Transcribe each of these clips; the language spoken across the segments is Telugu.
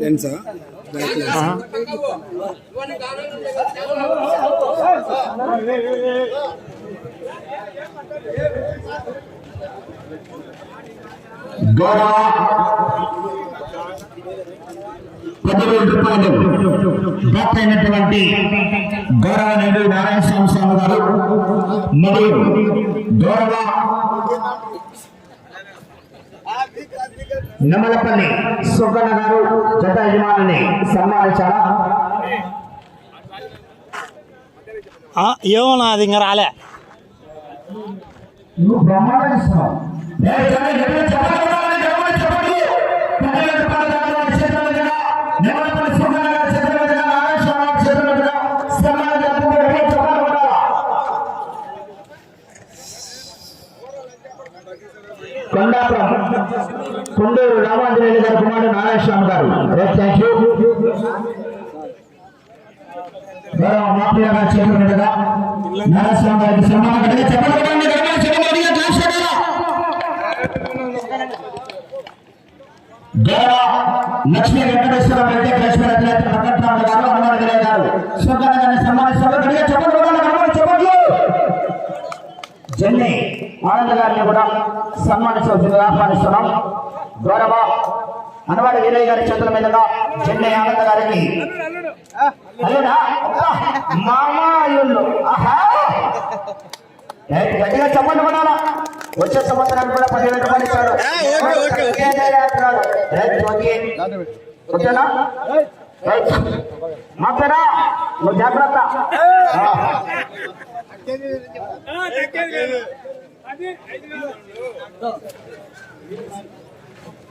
లెన్సా గోడ నేడు నారాయణ స్వామి స్వామి గారు మరియు గౌరవ నిమ్మలపల్లి సుగ్గన్న గారు జత యజమానిని సన్మానించారా ఏమో నాది ఇంకా రాలే. బ్రహ్మాండ అన్నయ్య గారి చేతుల మీదుగా చెన్నై ఆనంద గారికి. అల్లుడా మామా అల్లుళ్ళు గట్టిగా చెప్పండి కొనాలా వచ్చే సంవత్సరానికి కూడా పదివేల రూపాయలు ఇస్తాడు మా పేరా? నువ్వు జాగ్రత్త. అది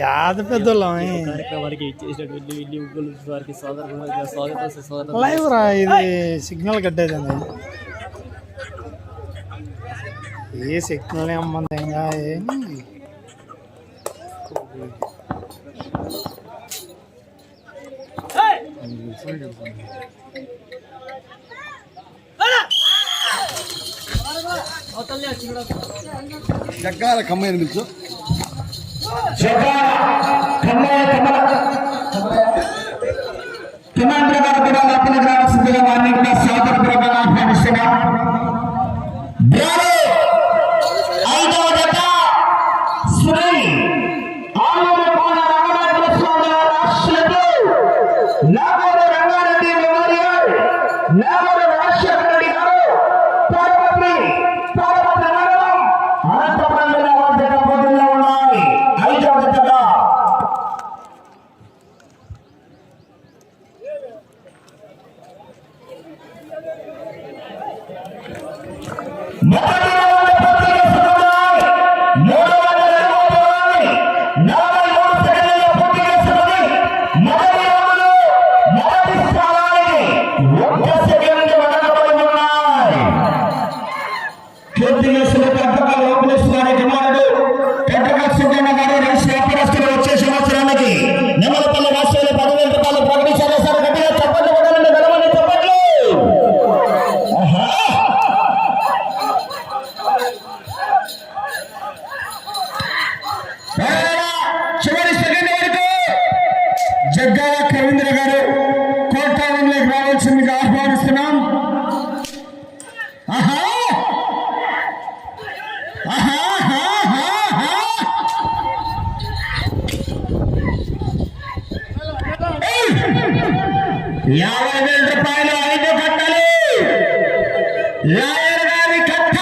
యాద పెద్దోళ్ళం లైవ్ రా సిగ్నల్ కట్టేదండి ఏ సిగ్నల్ ఏమంది ఇంకా జగ్గాల కమ్మ పిలుచు? সেটা యాభై వేల రూపాయలు ఐదు కట్టలు. లాయర్ గారి కట్ట.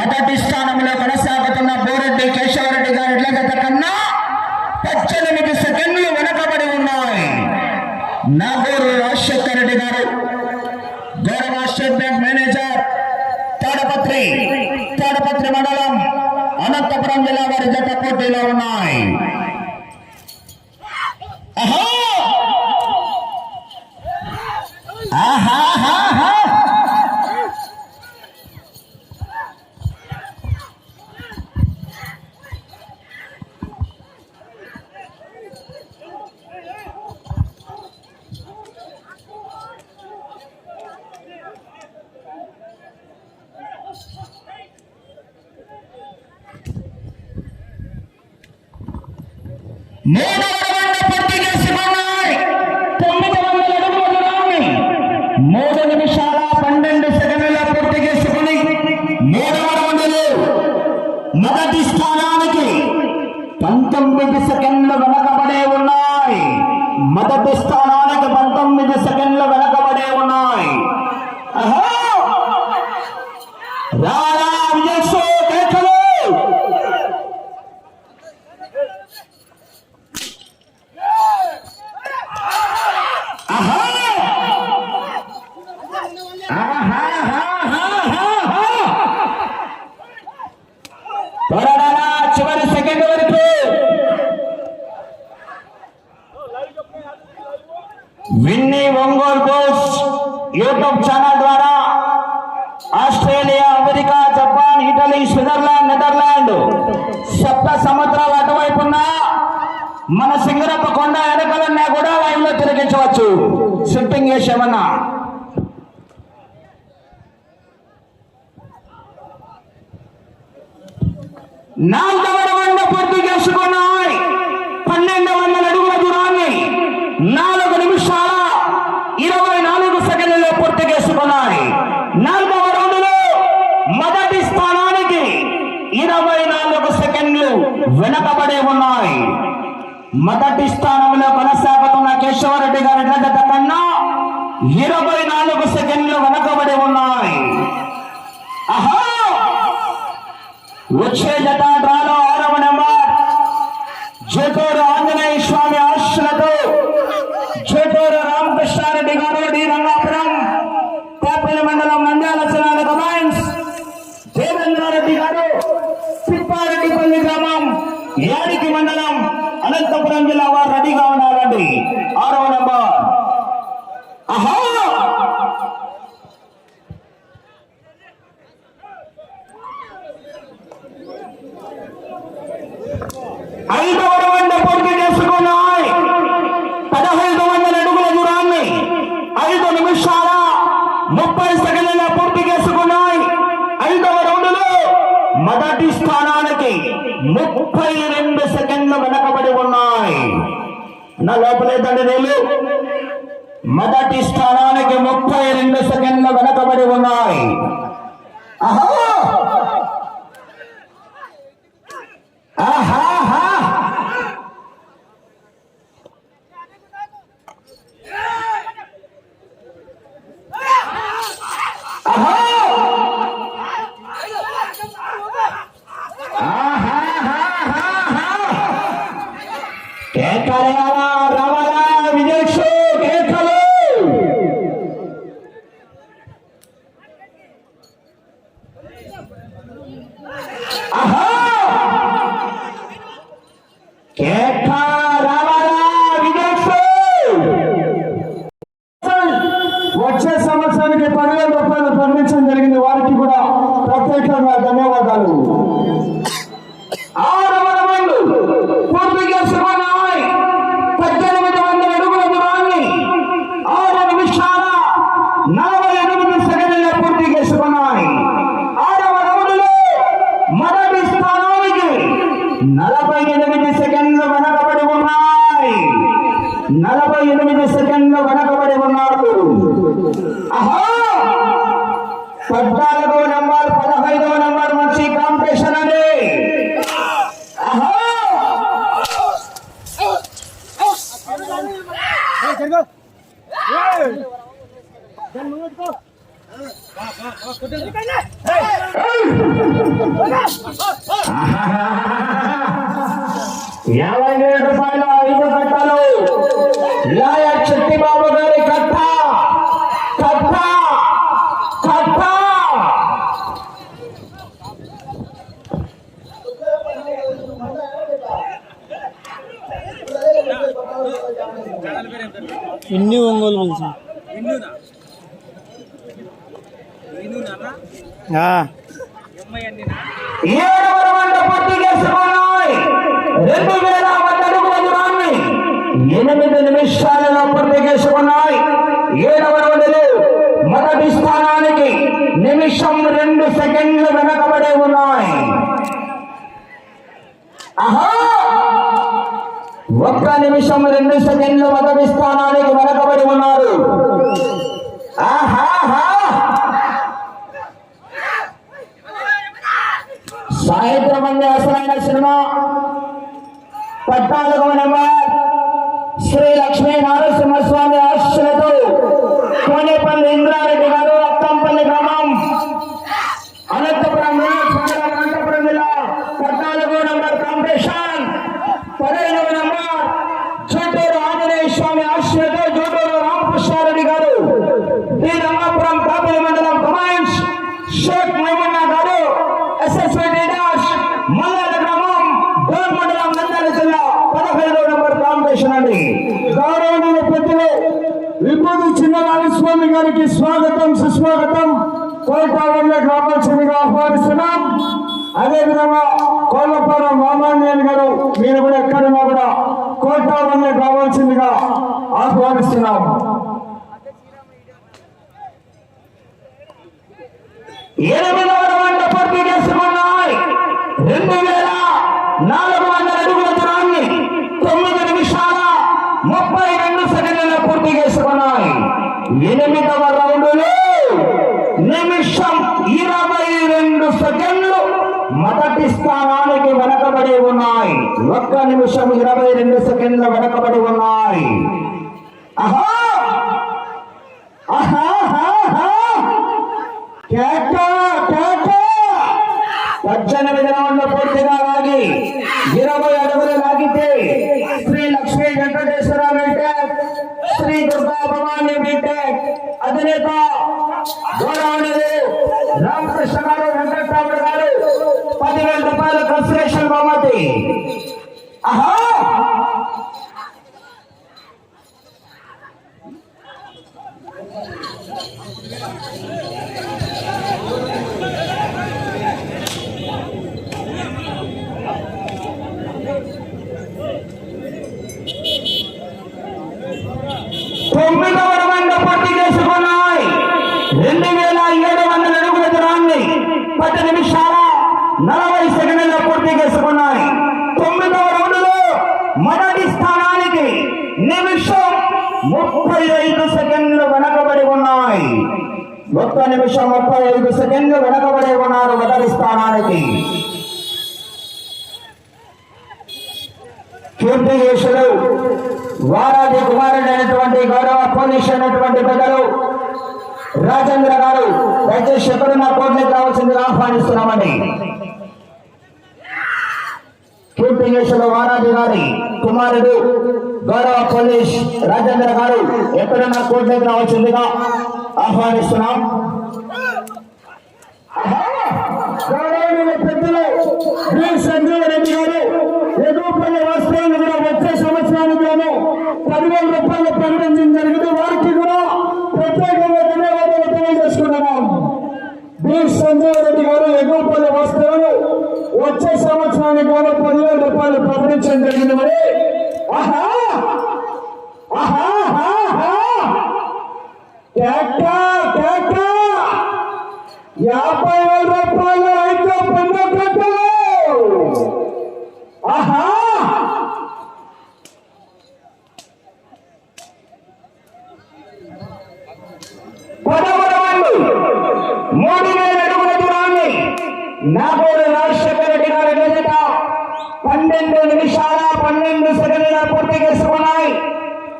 మొదటి స్థానంలో కొనసాగుతున్న బోరెడ్డి కేశవరెడ్డి గారి గత కన్నా పద్దెనిమిది సెకండ్లు వెనకబడి ఉన్నాయి. నాగూరు రాజశేఖర్ రెడ్డి గారు గౌరవ state bank manager Tadipatri Tadipatri మండలం అనంతపురం జిల్లా వారి జత పోటీలో ఉన్నాయి అహో! ఆహాహాహా! మూడవ రౌండ్ పూర్తి చేసుకున్నాయి తొమ్మిది వందల అడుగుల దూరాన్ని మూడు నిమిషాల పన్నెండు సెకండ్ల పూర్తి చేసుకుని మూడవ రౌండ్లో మొదటి స్థానానికి పంతొమ్మిది సెకండ్లు వెనకబడే ఉన్నాయి. మొదటి స్థానానికి పంతొమ్మిది సెకండ్లు వెనకబడే ఉన్నాయి అహో! రారా విజయశ్రీ కేకలు! ఆహా! ఆహాహాహాహా! త్వరగా చివరి సెకండ్ వరకు విన్నీ ఒంగోలు బోస్ యూట్యూబ్ ఛానల్ ద్వారా Australia America Japan Italy Switzerland Netherland సప్త సముద్రాల అటువైపు ఉన్న మన సింగరప్ప కొండ వెనకలన్నా కూడా లైవ్లో తిరిగించవచ్చు షిఫ్టింగ్ చేసామన్నా నాలుగవ రౌండ్ పూర్తి చేసుకున్నాయి పన్నెండు వందల అడుగుల దూరాన్ని నాలుగు నిమిషాల ఇరవై నాలుగు సెకండ్లలో పూర్తి చేసుకున్నాయి నాలుగవ రౌండ్లో మొదటి స్థానానికి ఇరవై నాలుగు సెకండ్లు వెనకబడి ఉన్నాయి మొదటి స్థానంలో కొనసాగుతున్న కేశవరెడ్డి గారి గత కన్నా ఇరవై నాలుగు సెకండ్లు వెనకబడి ఉన్నాయి. ఆహా వచ్చే జత అనంతపురం జిల్లా వారు రెడీగా ఉండాలండి ఆరవ నెంబర్ ఆహా ఐదవ రౌండ్ పూర్తి చేసుకున్నాయి పదహైదు వందల అడుగుల దూరాన్ని ఐదు నిమిషాల ముప్పై సెకండ్ల పూర్తి చేసుకున్నాయి ఐదవ రౌండ్లో మొదటి స్థానానికి ముప్పై రెండు సెకండ్లు వెనకబడి ఉన్నాయి లోపలేదండి నీళ్ళు. మొదటి స్థానానికి ముప్పై రెండు సెకండ్లు వెనకబడి ఉన్నాయి. ఆహా! ఒక్క నిమిషం రెండు సెకండ్లు మొదటి స్థానానికి వెనకబడి ఉన్నారు ఆహాహా సాయంత్రం అంది అసలైన సినిమా పద్నాలుగవ నెంబర్ శ్రీ లక్ష్మీ నరసింహస్వామి ఆశలతో కోనేపల్లి ఇంద్రారెడ్డి గారు అత్తంపల్లి గ్రామం అనంతపురం రూరల్ మండలం అనంతపురం జిల్లా పద్నాలుగో నెంబర్ కాంపిటీషన్ పదహైదవ నెంబర్ చూటూరు ఆంజనేయ స్వామి ఆశలతో చూటూరు రామకృష్ణారెడ్డి గారు డి రంగాపురం కాపలి మండలం కమాండ్స్ షేక్ మైమన్నా గారు ఎస్ఎస్వి డాష్ మల్లాల గ్రామం డోర్ మండలం నంద్యాల జిల్లా పదహైదో నెంబర్ కాంపిటీషన్ అండి గౌరవనీయ పెద్దలు ఇప్పుడు చిన్నరాజ స్వామి గారికి స్వాగతం సుస్వాగతం. కోల్పావరంలోకి రావాల్సిందిగా ఆహ్వానిస్తున్నాం. అదేవిధంగా కోళ్ళపురం రామాన్యాన్ గారు మీరు కూడా ఎక్కడున్నా కూడా కోటావరంలోకి రావాల్సిందిగా ఆహ్వానిస్తున్నాం. ఎనిమిదవ రౌండ్ పూర్తి చేసుకున్నాయి రెండు వేల నాలుగు వందల అడుగుల దూరాన్ని తొమ్మిది నిమిషాల ముప్పై రెండు సెకండ్ల పూర్తి చేసుకున్నాయి ఎనిమిదవ రౌండ్లో నిమిషం ఇరవై రెండు సెకండ్లు మొదటి స్థానానికి వెనకబడి ఉన్నాయి. ఒక్క నిమిషం ఇరవై రెండు సెకండ్లు వెనకబడి ఉన్నాయి. ఆహా రూపాయల కన్సలేషన్ బహుమతి ఆహా తొమ్మిదవ రౌండ్ పూర్తి చేసుకున్నాయి. రెండు వేల ఏడు వందల అడుగుల దూరాన్ని పది నిమిషాల నలభై సెకండ్ల పూర్తి తొమ్మిదవ రౌండ్లో మొదటి స్థానానికి నిమిషం ముప్పై ఐదు సెకండ్లు వెనకబడి ఉన్నాయి. ఒక్క నిమిషం ముప్పై ఐదు సెకండ్లు వెనకబడి ఉన్నారు మొదటి స్థానానికి. కీర్తిశేషులు వారాది కుమారుడు అయినటువంటి గౌరవ పోలీసు అయినటువంటి పెద్దలు రాజేంద్ర గారు దయచేసి ఎక్కడున్న కోర్టుకి రావాల్సిందిగా ఆహ్వానిస్తున్నామండి. కీర్తిశేషులు వారాజు గారి కుమారుడు గౌరవ పోలీస్ రాజేంద్ర గారు ఎక్కడన్నా కోర్టు రావాల్సిందిగా ఆహ్వానిస్తున్నాం. పెద్దలు సంజీవ రెడ్డి గారు ఎగువపల్లి కూడా వచ్చే సంవత్సరానికి గాను పదివేల రూపాయలు ప్రకటించడం జరిగింది వారికి కూడా ప్రత్యేకంగా ధన్యవాదాలు బి సంజీవ రెడ్డి గారు ఎగువపల్లి వాస్తవాలు వచ్చే సంవత్సరానికి కూడా పదివేల రూపాయలు ప్రకటించడం జరిగింది మరి. ఆహా! ఆహా! ఆహా! కేక యాభై వేల రూపాయలు రైతు పొందకట్టలు నాగోడు రాజశేఖర రెడ్డి గారి ఎదుట పన్నెండు నిమిషాల పన్నెండు సెకండ్ల పూర్తి చేసుకున్నాయి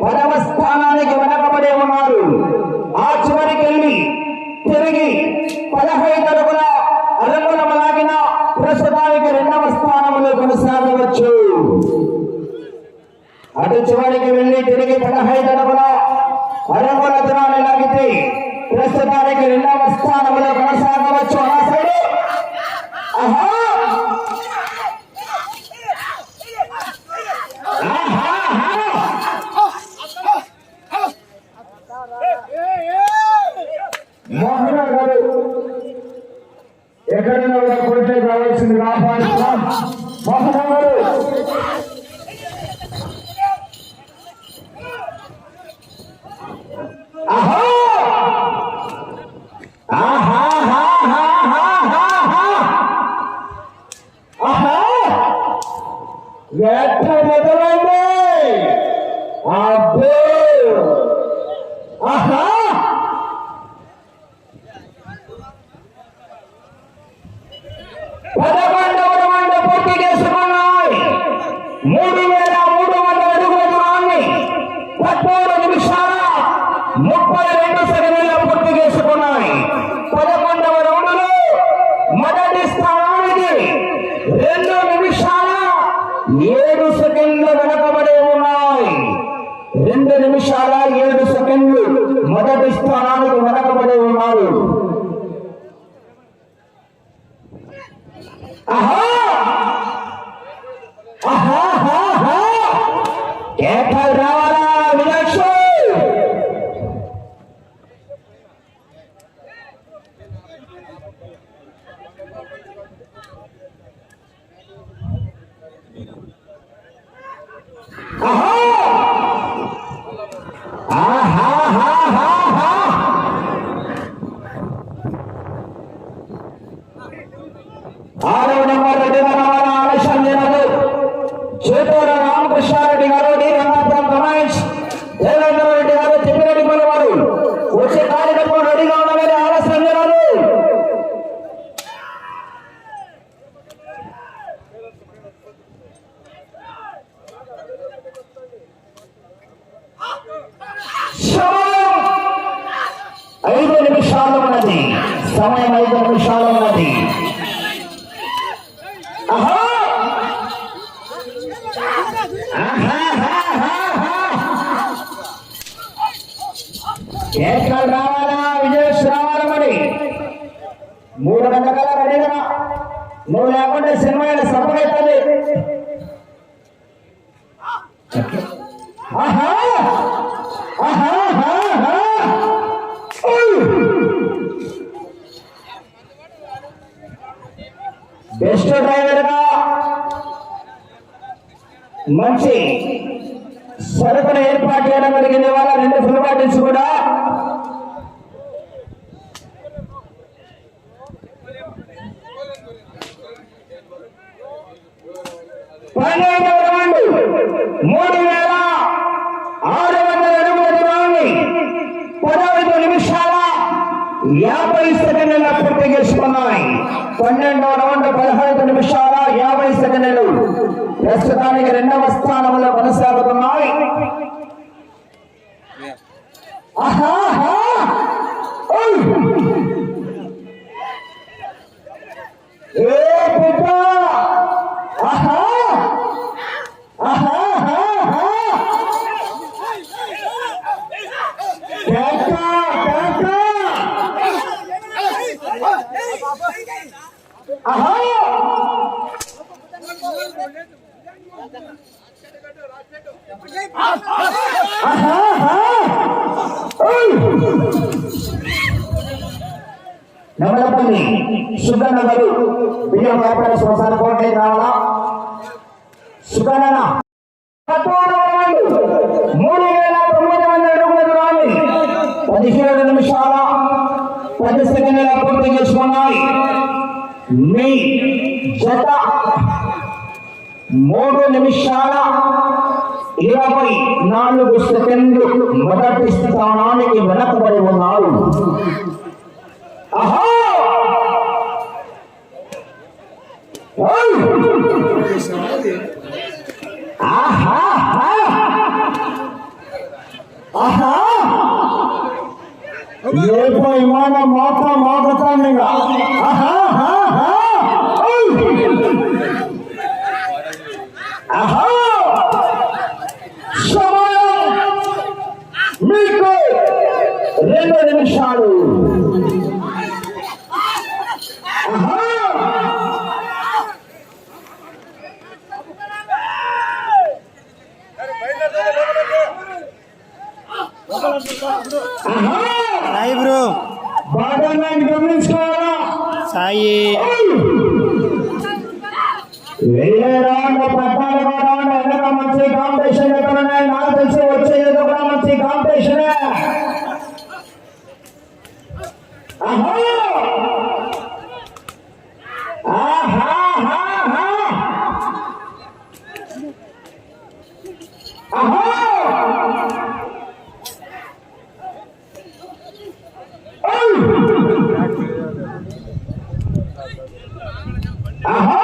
పదవ స్థానానికి వెనకబడి ఉన్నారు. ఆ చివరికి వెళ్ళి తిరిగి పదహైదు అడుగుల అరంగులం లాగిన ప్రస్తుతానికి రెండవ స్థానంలో కొనసాగవచ్చు. అటు చివరికి వెళ్ళి తిరిగి పదహైదు అడుగుల అరంగుల దూరాన్ని లాగితే ప్రస్తుతానికి రెండవ స్థానంలో కొనసాగవచ్చు ఆ సైడు ఆహా ఆహా మోహన్ గారు ఎక్కడైనా కూడా కొడితే కావాల్సింది ఆహ్వానిస్తాం మోహన్ గారు ఆహా ఆహా వేట మొదలైంది అబ్బో ఆహా పదకొండవ రౌండ్ పూర్తి చేసుకున్నాయి మూడు వేల మూడు వందల అడుగుల దూరాన్ని పదమూడు నిమిషాల ముప్పై రెండు సెకండ్ల పూర్తి చేసుకున్నారు పదకొండవ రౌండ్లో మొదటి స్థానానికి రెండు నిమిషాల ఏడు సెకండ్లు వెనకబడి ఉన్నాయి రెండు నిమిషాల ఏడు సెకండ్లు మొదటి స్థానానికి వెనకబడి ఉన్నారు ఆహా ఆహా ఆహా కేకలు రావాలా వినాక్షు ఆహా ఆహా ఆహా ఆహా ఆరవ నెంబర్ రెడ్డి గారు ఆలస్యం చేయదు చేతూర రామకృష్ణారెడ్డి గారు డి రంగాపురం రమేష్ దేవేంద్ర రెడ్డి గారు తిప్పిరెడ్డి వారు వచ్చే కార్యక్రమం రెడీగా ఉండగానే ఆలస్యం చేయదు ఐదు నిమిషాలు ఉన్నది సమయం ఐదు నిమిషాలు ఉన్నది ఆహా! ఆహాహాహాహా! నేషనల్ రావాలా? విజయస్ రావాలా మరి. మూడు రకాల రెడీగా నువ్వు లేకుండా సినిమా సపరైతుంది ఆహా! ఆహాహాహా! బెస్ట్ డ్రైవర్గా మంచి సరుకును ఏర్పాటు చేయడం జరిగింది. వాళ్ళ రెండు ఫుల్ బాటిల్స్ కూడా రౌండ్. మూడు వేల ఆరు వందల అడుగుల దూరాన్ని పదహైదు నిమిషాల యాభై సెకండ్ల పూర్తి చేసుకున్నాయి. పన్నెండవ రౌండ్ పదహైదు నిమిషాల యాభై సెకండ్లు. ప్రస్తుతానికి రెండవ స్థానంలో కొనసాగుతున్నాయి. ఏ బిడ్డ! ఆహా! ఆహాహా! సుగన్న గారు బియ్యం వ్యాపార శ్మశాన కోట్లకి రావాలా సుగన్న మూడు వేల తొమ్మిది వందల అడుగుల దూరాన్ని పదిహేడు నిమిషాల పది సెకండ్ల పూర్తి చేసుకున్నాయి మీ జత మూడు నిమిషాల ఇరవై నాలుగు సెకండ్లు మొదటి స్థానానికి వెనకబడి ఉన్నారు. ఆహా ఆహా! ఏదో విమానం మాత్రం మాకుతాను ఇంకా ఆహా. ఆహా ఆహా సమయం మీకు రెండు నిమిషాలు ఆహా ఆహా సాయి బ్రో బాగా నన్ను గమనించుకోవాలా సాయి వెళ్ళే రౌండ్ పద్నాలుగో రౌండ్ వెనక మంచి కాంపిటీషన్ ఎక్కడ ఉన్నాయి నాకు తెలిసి వచ్చేది కూడా మంచి కాంపిటీషన్ ఆహా ఆహాహాహా. ఆహా ఓయ్. ఆహా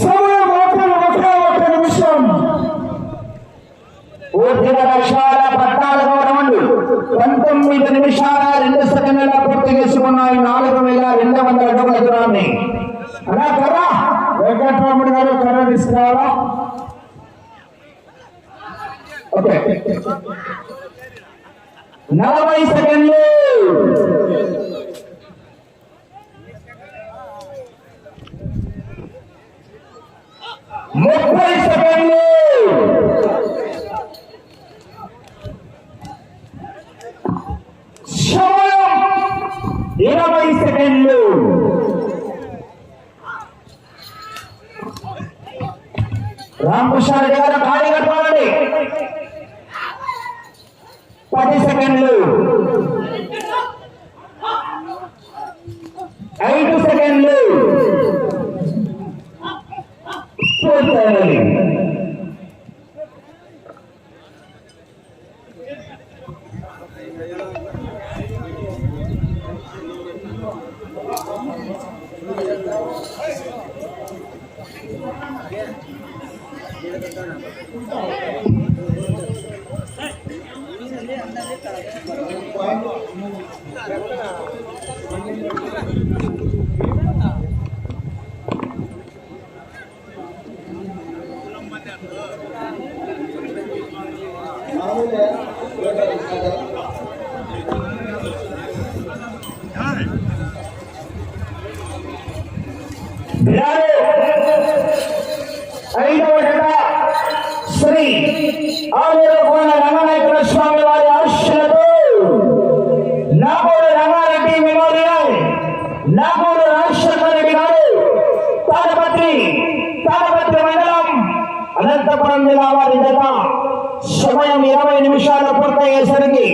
సమయం మాత్రం ఒకే ఒక్క నిమిషం పూర్తిగా లక్షాల పద్నాలుగవ రౌండ్ పంతొమ్మిది నిమిషాల రెండు సెకండ్ల పూర్తి చేసుకున్నాయి నాలుగు వేల రెండు వందల అడుగుల దూరాన్ని అలా కర్రా వెంకటరాముడు గారు కర్ర తీసుకురావాలా ఓకే. నలభై సెకండ్లు. ముప్పై సెకండ్లు. సమయం ఇరవై సెకండ్లు. రామకృష్ణ దగ్గర ఖాళీ కట్టుకోవాలి పది సెకండ్లు. ఐదు సెకండ్లు. పూర్తయినది ఐదవ జత శ్రీ ఆలూరు కోన రంగనాయకుల స్వామి వారి ఆశలతో నాగూరు రంగారెడ్డి మెమోరియల్ నాగూరు రాజశేఖర రెడ్డి గారు తాడపత్రి తాడపత్రి మండలం అనంతపురం జిల్లా వారి జత సమయం ఇరవై నిమిషాలు పూర్తయ్యేసరికి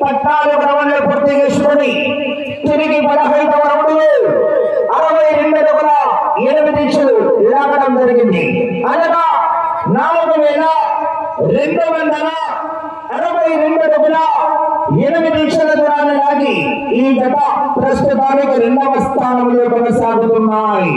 పట్టాలు రౌండ్లు పూర్తి చేసుకొని తిరిగి పదహైదవ రౌండ్లు అరవై రెండు ఎనిమిది ఇంచులు లాగడం జరిగింది వేల రెండు వందల అరవై రెండు అడుగుల ఎనిమిది ఇంచుల దూరాన్ని లాగి ఈ జత ప్రస్తుతానికి రెండవ స్థానంలో కొనసాగుతున్నాయి.